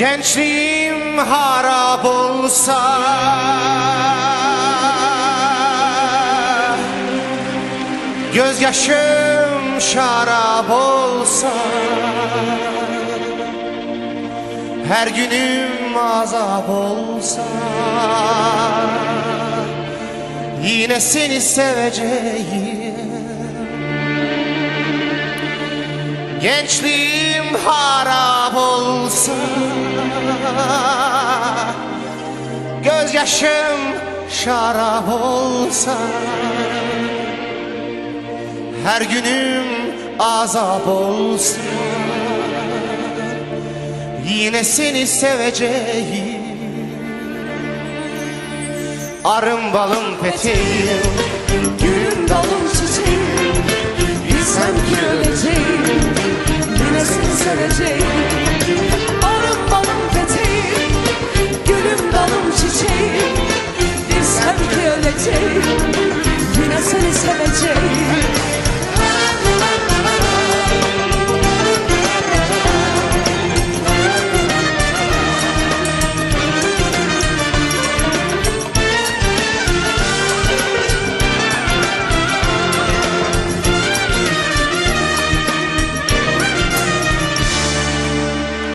Gençliğim harap olsa Gözyaşım şarap olsa Her günüm azap olsa Yine seni seveceğim. Gençliğim harap Gözyaşım şarap olsa Her günüm azap olsa Yine seni seveceğim. Arım balım peteğim Gülüm dalım çiçeğim Bilsem ki öleceğim Yine seni seveceğim sevecek Yine seni sevecek